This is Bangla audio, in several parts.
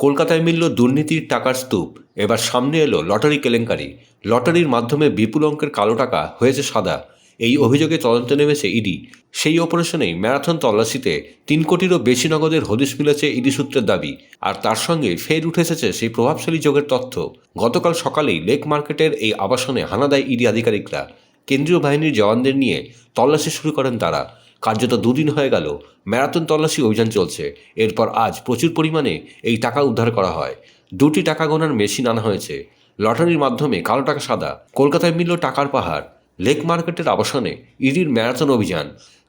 কলকাতায় মিলল দুর্নীতির টাকার স্তূপ। এবার সামনে এলো লটারি কেলেঙ্কারি। লটারির মাধ্যমে বিপুল অঙ্কের কালো টাকা হয়েছে সাদা। এই অভিযোগে তদন্তে নেমেছে ইডি। সেই অপারেশনেই ম্যারাথন তল্লাশিতে তিন কোটিরও বেশি নগদের হদিশ মিলেছে ইডি সূত্রের দাবি। আর তার সঙ্গে ফের উঠে এসেছে সেই প্রভাবশালী যোগের তথ্য। গতকাল সকালেই লেক মার্কেটের এই আবাসনে হানা দেয় ইডি আধিকারিকরা। কেন্দ্রীয় বাহিনীর জওয়ানদের নিয়ে তল্লাশি শুরু করেন তারা। কার্যত দুদিন হয়ে গেল ম্যারাথন তল্লাশি অভিযান চলছে। এরপর আজ প্রচুর পরিমাণে এই টাকা উদ্ধার করা হয়। দুটি টাকা গোনার মেশিন আনা হয়েছে। লটারির মাধ্যমে কালো টাকা সাদা, কলকাতায় মিলল টাকার পাহাড়। লেক মার্কেটের আবাসনে ইডির ম্যারাথন অভিযান।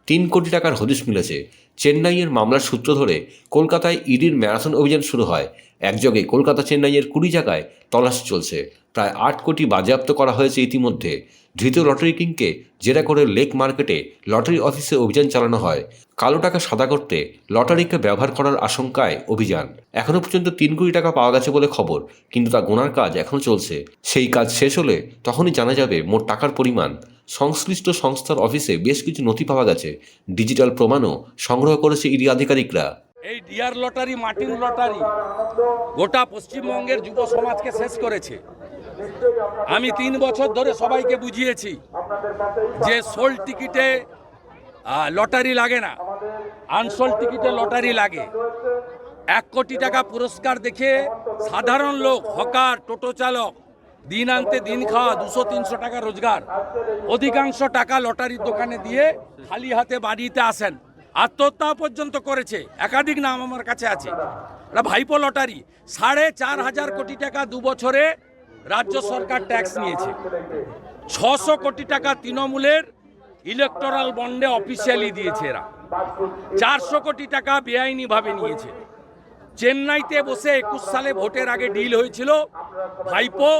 তিন কোটি টাকার হদিশ মিলেছে। চেন্নাইয়ের মামলার সূত্র ধরে কলকাতায় ইডির ম্যারাথন অভিযান শুরু হয়। একযোগে কলকাতা চেন্নাইয়ের কুড়ি জায়গায় তল্লাশি চলছে। প্রায় আট কোটি বাজেয়াপ্ত করা হয়েছে ইতিমধ্যে। ধৃত লটারি কিংকে জেরা করে লেক মার্কেটে লটারি অফিসে অভিযান চালানো হয়। কালো টাকা সাদা করতে লটারিকে ব্যবহার করার আশঙ্কায় অভিযান। এখনও পর্যন্ত তিন কোটি টাকা পাওয়া গেছে বলে খবর, কিন্তু তা গোনার কাজ এখনও চলছে। সেই কাজ শেষ হলে তখনই জানা যাবে মোট টাকার পরিমাণ। সংশ্লিষ্ট সংস্থার অফিসে বেশ কিছু নথি পাওয়া গেছে। ডিজিটাল প্রমাণও সংগ্রহ করেছে ইডি আধিকারিকরা। এই ডিয়ার লটারি, মার্টিন লটারি গোটা পশ্চিমবঙ্গের যুব সমাজকে শেষ করেছে। আমি তিন বছর ধরে সবাইকে বুঝিয়েছি যে সোল টিকিটে লটারি লাগে না। আনসোল টিকিটে লটারি লাগে। এক কোটি টাকা পুরস্কার দেখে সাধারণ লোক, হকার, টোটো চালক, দিন আনতে দিন খাওয়া দুশো, তিনশো টাকা রোজগার। অধিকাংশ টাকা লটারির দোকানে দিয়ে খালি হাতে বাড়িতে আসেন। আত্মহত্যা পর্যন্ত করেছে। একাধিক নাম আমার কাছে আছে। ভাইপো লটারি। সাড়ে চার হাজার কোটি টাকা দু বছরে রাজ্য সরকার ট্যাক্স নিয়েছে। ছশো কোটি টাকা তৃণমূলের ইলেকটোরাল বন্ডে অফিসিয়ালি দিয়েছে এরা। চারশো কোটি টাকা বেআইনিভাবে নিয়েছে। চেন্নাইতে বসে একুশ সালে ভোটের আগে ডিল হয়েছিল। ভাইপো,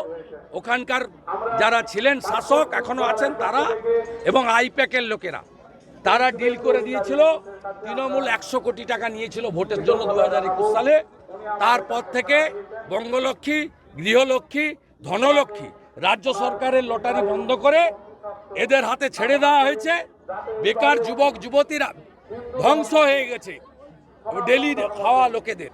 ওখানকার যারা ছিলেন শাসক, এখনও আছেন তারা এবং আইপ্যাকের লোকেরা। তারা ডিল করে দিয়েছিল। তৃণমূল একশো কোটি টাকা নিয়েছিল ভোটের জন্য দু হাজার একুশ সালে। তারপর থেকে বঙ্গলক্ষ্মী, গৃহলক্ষ্মী ধনলক্ষ্মী রাজ্য সরকারের লটারি বন্ধ করে এদের হাতে ছেড়ে দেওয়া হয়েছে। বেকার যুবক, যুবতীরা ধ্বংস হয়ে গেছে ডেলি খাওয়া লোকেদের।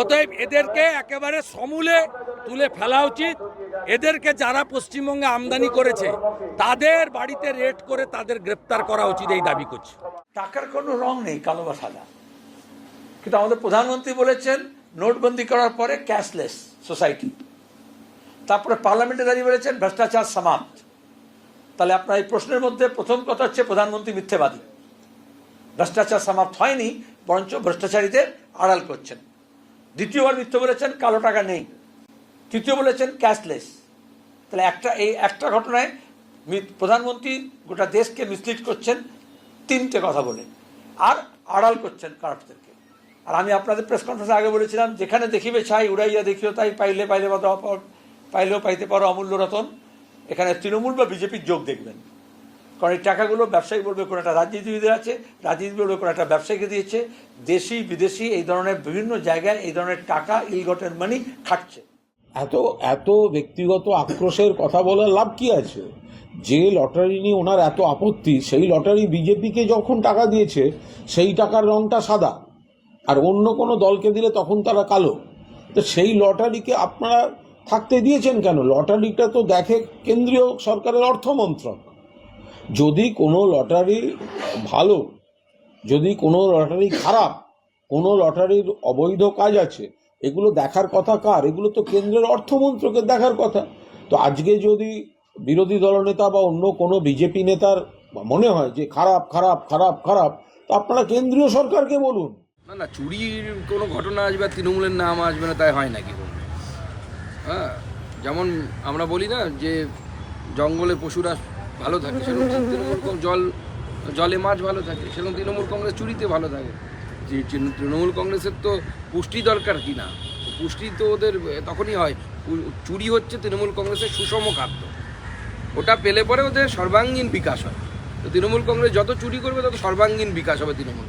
অতএব এদেরকে একেবারে সমূলে তুলে ফেলা উচিত। এদেরকে যারা পশ্চিমবঙ্গে আমদানি করেছে, তাদের বাড়িতে রেড করে তাদের গ্রেপ্তার করা উচিত এই দাবি করছি। টাকার কোনো রং নেই, কালো বা সাদা। কিন্তু আমাদের প্রধানমন্ত্রী বলেছেন নোটবন্দি করার পরে ক্যাশলেস সোসাইটি। তারপরে পার্লামেন্টে দাঁড়িয়ে বলেছেন, ভ্রষ্টাচার সমাপ্ত। তাহলে আপনার এই প্রশ্নের মধ্যে প্রথম কথা হচ্ছে প্রধানমন্ত্রী মিথ্যেবাদী। ভ্রষ্টাচার সমাপ্ত হয়নি, বরঞ্চ ভ্রষ্টাচারীদের আড়াল করছেন। দ্বিতীয়বার মিথ্যে বলেছেন, কালো টাকা নেই। তৃতীয় বলেছেন, ক্যাশলেস। তাহলে একটা, এই একটা ঘটনায় প্রধানমন্ত্রী গোটা দেশকে মিসলিড করছেন তিনটে কথা বলে, আর আড়াল করছেন কারাপদেরকে আর আমি আপনাদের প্রেস কনফারেন্সে আগে বলেছিলাম, যেখানে দেখিবে ছাই, উড়াইয়া দেখিও তাই, পাইলে পাইলে পাইলেও পাইতে পারো অমূল্য রতন। এখানে তৃণমূল বা বিজেপির যোগ দেখবেন। কারণ এই টাকাগুলো ব্যবসায়ী বলবে কোনো একটা রাজনীতিবিদের আছে, রাজনীতি বলবে কোনো একটা ব্যবসায়ীকে দিয়েছে। দেশি, বিদেশি, এই ধরনের বিভিন্ন জায়গায় এই ধরনের টাকা, ইলগটের মানি খাটছে। এত এত ব্যক্তিগত আক্রোশের কথা বলার লাভ কি আছে? যে লটারি নিয়ে ওনার এত আপত্তি, সেই লটারি বিজেপিকে যখন টাকা দিয়েছে, সেই টাকার রংটা সাদা। আর অন্য কোনো দলকে দিলে তখন তারা কালো। তো সেই লটারিকে আপনারা থাকতে দিয়েছেন কেন? লটারিটা তো দেখে কেন্দ্রীয় সরকারের অর্থমন্ত্রক। যদি কোনো লটারি ভালো, যদি কোনো লটারি খারাপ, কোনো লটারির অবৈধ কাজ আছে, এগুলো দেখার কথা কার? এগুলো তো কেন্দ্রের অর্থমন্ত্রকের দেখার কথা। তো আজকে যদি বিরোধী দলনেতা বা অন্য কোনো বিজেপি নেতার মনে হয় যে খারাপ খারাপ খারাপ খারাপ, তো আপনারা কেন্দ্রীয় সরকারকে বলুন। না না, চুরির কোনো ঘটনা আসবে আর তৃণমূলের নাম আসবে না, তাই হয় নাকি হ্যাঁ যেমন আমরা বলি না যে জঙ্গলে পশুরা ভালো থাকে, সেরকম তৃণমূল জল, জলে মাছ ভালো থাকে, সেরকম তৃণমূল কংগ্রেস চুরিতে ভালো থাকে। যে তৃণমূল কংগ্রেসের তো পুষ্টি দরকার কি না? পুষ্টি তো ওদের, তখনই হয়। চুরি হচ্ছে তৃণমূল কংগ্রেসের সুষম খাদ্য। ওটা পেলে পরে ওদের সর্বাঙ্গীন বিকাশ হয়। তো তৃণমূল কংগ্রেস যত চুরি করবে, তত সর্বাঙ্গীন বিকাশ হবে তৃণমূল